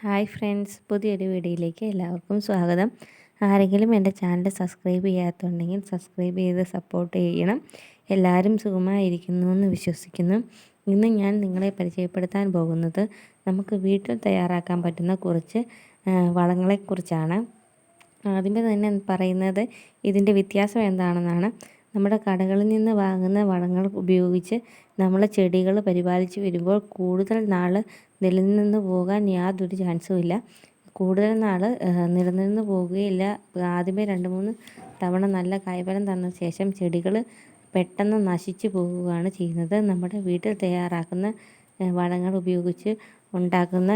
Hi friends പുതിയൊരു വീഡിയോയിലേക്ക് എല്ലാവർക്കും സ്വാഗതം. ആരെങ്കിലും എന്റെ ചാനൽ സബ്സ്ക്രൈബ് ചെയ്യാത്തുണ്ടെങ്കിൽ സബ്സ്ക്രൈബ് ചെയ്ത് സപ്പോർട്ട് ചെയ്യണം. എല്ലാവരും സുഖമായിരിക്കുന്നു എന്ന് വിശ്വസിക്കുന്നു. ഇന്ന് ഞാൻ നിങ്ങളെ പരിചയപ്പെടുത്താൻ പോകുന്നത് നമുക്ക് വീട്ടിൽ തയ്യാറാക്കാൻ പറ്റുന്ന കുറച്ച് വളങ്ങളെക്കുറിച്ചാണ്. ആദ്യമേ തന്നെ പറയുന്നത് ഇതിന്റെ വ്യത്യാസം എന്താണെന്നാണ്. നമ്മുടെ കടകളിൽ നിന്ന് വാങ്ങുന്ന വളങ്ങൾ ഉപയോഗിച്ച് നമ്മളെ ചെടികൾ പരിപാലിച്ച് വരുമ്പോൾ കൂടുതൽ നാൾ നിലനിന്ന് പോകാൻ യാതൊരു ചാൻസും ഇല്ല. കൂടുതൽ നാൾ നിലനിന്ന് പോവുകയില്ല. ആദ്യമേ രണ്ട് മൂന്ന് തവണ നല്ല കായ്ഫലം തന്ന ശേഷം ചെടികൾ പെട്ടെന്ന് നശിച്ചു പോവുകയാണ് ചെയ്യുന്നത്. നമ്മുടെ വീട്ടിൽ തയ്യാറാക്കുന്ന വളങ്ങൾ ഉപയോഗിച്ച് ഉണ്ടാക്കുന്ന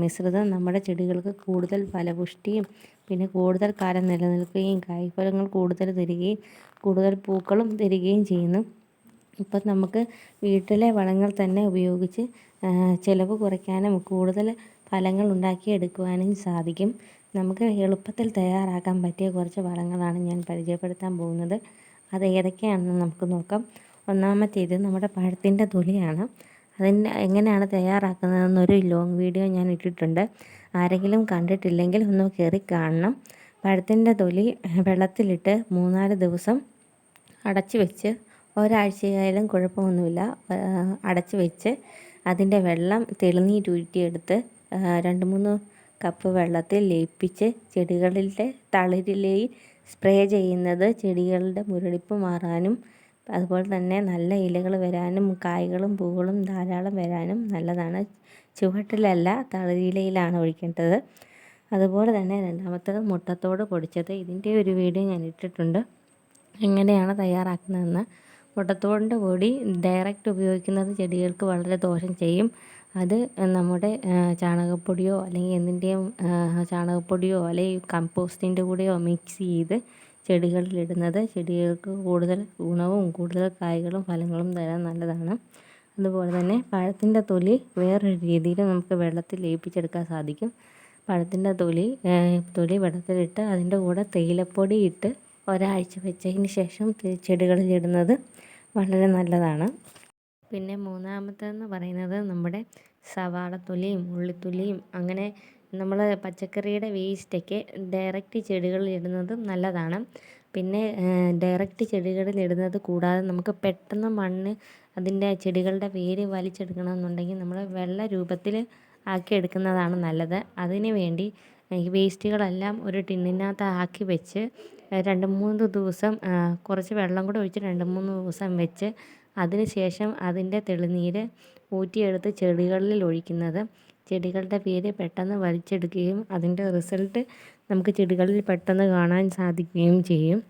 മിശ്രിതം നമ്മുടെ ചെടികൾക്ക് കൂടുതൽ ഫലപുഷ്ടിയും പിന്നെ കൂടുതൽ കാലം നിലനിൽക്കുകയും കായ്ഫലങ്ങൾ കൂടുതൽ തരികയും കൂടുതൽ പൂക്കളും തരികയും ചെയ്യുന്നു. ഇപ്പം നമുക്ക് വീട്ടിലെ വളങ്ങൾ തന്നെ ഉപയോഗിച്ച് ചിലവ് കുറയ്ക്കാനും കൂടുതൽ ഫലങ്ങൾ ഉണ്ടാക്കിയെടുക്കുവാനും സാധിക്കും. നമുക്ക് എളുപ്പത്തിൽ തയ്യാറാക്കാൻ പറ്റിയ കുറച്ച് വളങ്ങളാണ് ഞാൻ പരിചയപ്പെടുത്താൻ പോകുന്നത്. അത് ഏതൊക്കെയാണെന്ന് നമുക്ക് നോക്കാം. ഒന്നാമത്തേത് നമ്മുടെ പഴത്തിന്റെ തൊലിയാണ്. അതിന്റെ എങ്ങനെയാണ് തയ്യാറാക്കുന്നതെന്നൊരു ലോങ് വീഡിയോ ഞാൻ ഇട്ടിട്ടുണ്ട്. ആരെങ്കിലും കണ്ടിട്ടില്ലെങ്കിൽ ഒന്ന് കയറി കാണണം. പഴത്തിന്റെ തൊലി വെള്ളത്തിലിട്ട് മൂന്നാൽ ദിവസം അടച്ചു വെച്ച് ഒരാഴ്ചയായാലും കുഴപ്പമൊന്നുമില്ല. അടച്ചു വെച്ച് അതിന്റെ വെള്ളം തെളിനീരൂറ്റിയെടുത്ത് രണ്ട് മൂന്ന് കപ്പ് വെള്ളത്തിൽ ലയിപ്പിച്ച് ചെടികളിലെ തളിരിലയിൽ സ്പ്രേ ചെയ്യുന്നത് ചെടികളുടെ മുരടിപ്പ് മാറാനും അതുപോലെ തന്നെ നല്ല ഇലകൾ വരാനും കായ്കളും പൂവുകളും ധാരാളം വരാനും നല്ലതാണ്. ചുവട്ടിലല്ല തളിരിലയിലാണ് ഒഴിക്കേണ്ടത്. അതുപോലെ തന്നെ രണ്ടാമത്തത് മുട്ടത്തോട് പൊടിച്ചത്. ഇതിന്റെ ഒരു വീഡിയോ ഞാൻ ഇട്ടിട്ടുണ്ട്. എങ്ങനെയാണ് തയ്യാറാക്കുന്നതെന്ന്. മുട്ടത്തോടിന്റെ പൊടി ഡയറക്റ്റ് ഉപയോഗിക്കുന്നത് ചെടികൾക്ക് വളരെ ദോഷം ചെയ്യും. അത് നമ്മുടെ ചാണകപ്പൊടിയോ അല്ലെങ്കിൽ എന്തിന്റെയും ചാണകപ്പൊടിയോ അല്ലെങ്കിൽ കമ്പോസ്റ്റിന്റെ കൂടെയോ മിക്സ് ചെയ്ത് ചെടികളിലിടുന്നത്. ചെടികൾക്ക് കൂടുതൽ ഗുണവും കൂടുതൽ കായ്കളും ഫലങ്ങളും തരാൻ നല്ലതാണ്. അതുപോലെ തന്നെ പഴത്തിന്റെ തൊലി വേറൊരു രീതിയിൽ നമുക്ക് വെള്ളത്തിൽ ലയിപ്പിച്ചെടുക്കാൻ സാധിക്കും. പഴത്തിന്റെ തൊലി തൊലി വെള്ളത്തിലിട്ട് അതിന്റെ കൂടെ തേയിലപ്പൊടി ഇട്ട് ഒരാഴ്ച വെച്ചതിന് ശേഷം ചെടികളിൽ ഇടുന്നത് വളരെ നല്ലതാണ്. പിന്നെ മൂന്നാമത്തേന്ന് പറയുന്നത് നമ്മുടെ സവാള സവാളത്തൊലിയും ഉള്ളിത്തൊലിയും അങ്ങനെ നമ്മൾ പച്ചക്കറിയുടെ വേസ്റ്റൊക്കെ ഡയറക്റ്റ് ചെടികളിൽ ഇടുന്നതും നല്ലതാണ്. പിന്നെ ഡയറക്റ്റ് ചെടികളിൽ ഇടുന്നത് കൂടാതെ നമുക്ക് പെട്ടെന്ന് മണ്ണ് അതിന്റെ ചെടികളുടെ വേര് വലിച്ചെടുക്കണമെന്നുണ്ടെങ്കിൽ നമ്മൾ വെള്ള രൂപത്തിൽ ആക്കി എടുക്കുന്നതാണ് നല്ലത്. അതിന് വേണ്ടി ഈ വേസ്റ്റുകളെല്ലാം ഒരു ടിന്നിനകത്ത് ആക്കി വെച്ച് രണ്ട് മൂന്ന് ദിവസം കുറച്ച് വെള്ളം കൂടെ ഒഴിച്ച് രണ്ട് മൂന്ന് ദിവസം വെച്ച് അതിന് ശേഷം അതിന്റെ തെളിനീര് ഊറ്റിയെടുത്ത് ചെടികളിൽ ഒഴിക്കുന്നത്. ചെടികളുടെ പേര് പെട്ടെന്ന് വലിച്ചെടുക്കുകയും അതിന്റെ റിസൾട്ട് നമുക്ക് ചെടികളിൽ പെട്ടെന്ന് കാണാൻ സാധിക്കുകയും ചെയ്യും.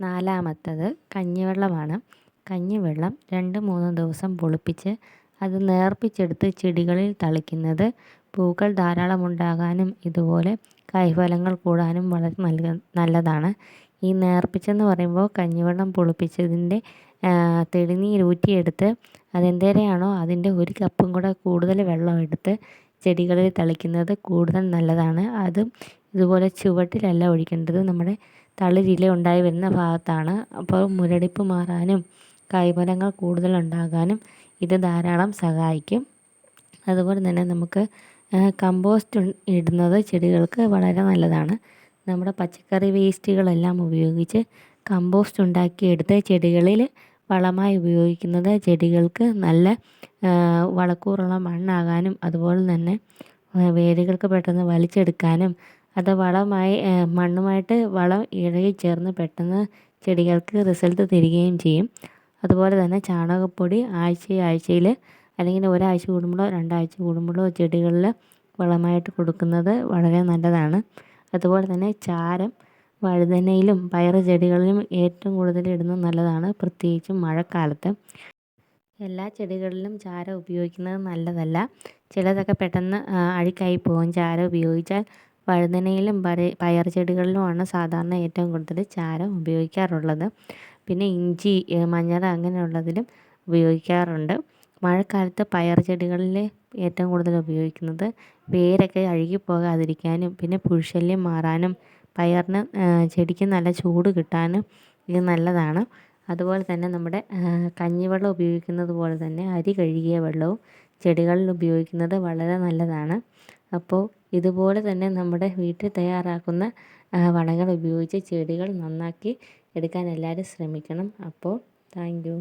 നാലാമത്തത് കഞ്ഞിവെള്ളമാണ്. കഞ്ഞിവെള്ളം രണ്ട് മൂന്ന് ദിവസം പുളിപ്പിച്ച് അത് നേർപ്പിച്ചെടുത്ത് ചെടികളിൽ തളിക്കുന്നത് പൂക്കൾ ധാരാളം ഉണ്ടാകാനും ഇതുപോലെ കായ്ഫലങ്ങൾ കൂടാനും വളരെ നൽക നല്ലതാണ്. ഈ നേർപ്പിച്ചെന്ന് പറയുമ്പോൾ കഞ്ഞിവെള്ളം പുളിപ്പിച്ചതിന്റെ തെളിനീരൂറ്റിയെടുത്ത് അതെന്തേരെയാണോ അതിന്റെ ഒരു കപ്പും കൂടെ കൂടുതൽ വെള്ളം എടുത്ത് ചെടികളിൽ തളിക്കുന്നത് കൂടുതൽ നല്ലതാണ്. അതും ഇതുപോലെ ചുവട്ടിലല്ല ഒഴിക്കേണ്ടത്. നമ്മുടെ തളിരില ഉണ്ടായി വരുന്ന ഭാഗത്താണ്. അപ്പോൾ മുരടിപ്പ് മാറാനും കായ്ഫലങ്ങൾ കൂടുതൽ ഉണ്ടാകാനും ഇത് ധാരാളം സഹായിക്കും. അതുപോലെ തന്നെ നമുക്ക് കമ്പോസ്റ്റ് ഇടുന്നത് ചെടികൾക്ക് വളരെ നല്ലതാണ്. നമ്മുടെ പച്ചക്കറി വേസ്റ്റുകളെല്ലാം ഉപയോഗിച്ച് കമ്പോസ്റ്റ് ഉണ്ടാക്കിയെടുത്ത് ചെടികളിൽ വളമായി ഉപയോഗിക്കുന്നത് ചെടികൾക്ക് നല്ല വളക്കൂറുള്ള മണ്ണാകാനും അതുപോലെ തന്നെ വേരുകൾക്ക് പെട്ടെന്ന് വലിച്ചെടുക്കാനും അത് വളമായി മണ്ണുമായിട്ട് വളം ഇഴകിച്ചേർന്ന് പെട്ടെന്ന് ചെടികൾക്ക് റിസൾട്ട് തരികയും ചെയ്യും. അതുപോലെ തന്നെ ചാണകപ്പൊടി ആഴ്ച ആഴ്ചയിൽ അല്ലെങ്കിൽ ഒരാഴ്ച കൂടുമ്പോഴോ രണ്ടാഴ്ച കൂടുമ്പോഴോ ചെടികളിൽ വളമായിട്ട് കൊടുക്കുന്നത് വളരെ നല്ലതാണ്. അതുപോലെ തന്നെ ചാരം വഴുതനയിലും പയർ ചെടികളിലും ഏറ്റവും കൂടുതൽ ഇടുന്നത് നല്ലതാണ്. പ്രത്യേകിച്ചും മഴക്കാലത്ത്. എല്ലാ ചെടികളിലും ചാരം ഉപയോഗിക്കുന്നത് നല്ലതല്ല. ചിലതൊക്കെ പെട്ടെന്ന് അഴുക്കായി പോകും. ചാരം ഉപയോഗിച്ചാൽ വഴുതനയിലും പയർ ചെടികളിലുമാണ് സാധാരണ ഏറ്റവും കൂടുതൽ ചാരം ഉപയോഗിക്കാറുള്ളത്. പിന്നെ ഇഞ്ചി മഞ്ഞൾ അങ്ങനെയുള്ളതിലും ഉപയോഗിക്കാറുണ്ട്. മഴക്കാലത്ത് പയർ ചെടികളിൽ ഏറ്റവും കൂടുതൽ ഉപയോഗിക്കുന്നത് വേരൊക്കെ അഴുകി പോകാതിരിക്കാനും പിന്നെ പുഴുശല്യം മാറാനും പയറിന് ചെടിക്ക് നല്ല ചൂട് കിട്ടാനും ഇത് നല്ലതാണ്. അതുപോലെ തന്നെ നമ്മുടെ കഞ്ഞിവെള്ളം ഉപയോഗിക്കുന്നത് പോലെ തന്നെ അരി കഴുകിയ വെള്ളവും ചെടികളിൽ ഉപയോഗിക്കുന്നത് വളരെ നല്ലതാണ്. അപ്പോൾ ഇതുപോലെ തന്നെ നമ്മുടെ വീട്ടിൽ തയ്യാറാക്കുന്ന വളങ്ങൾ ഉപയോഗിച്ച് ചെടികൾ നന്നാക്കി എടുക്കാൻ എല്ലാവരും ശ്രമിക്കണം. അപ്പോൾ താങ്ക്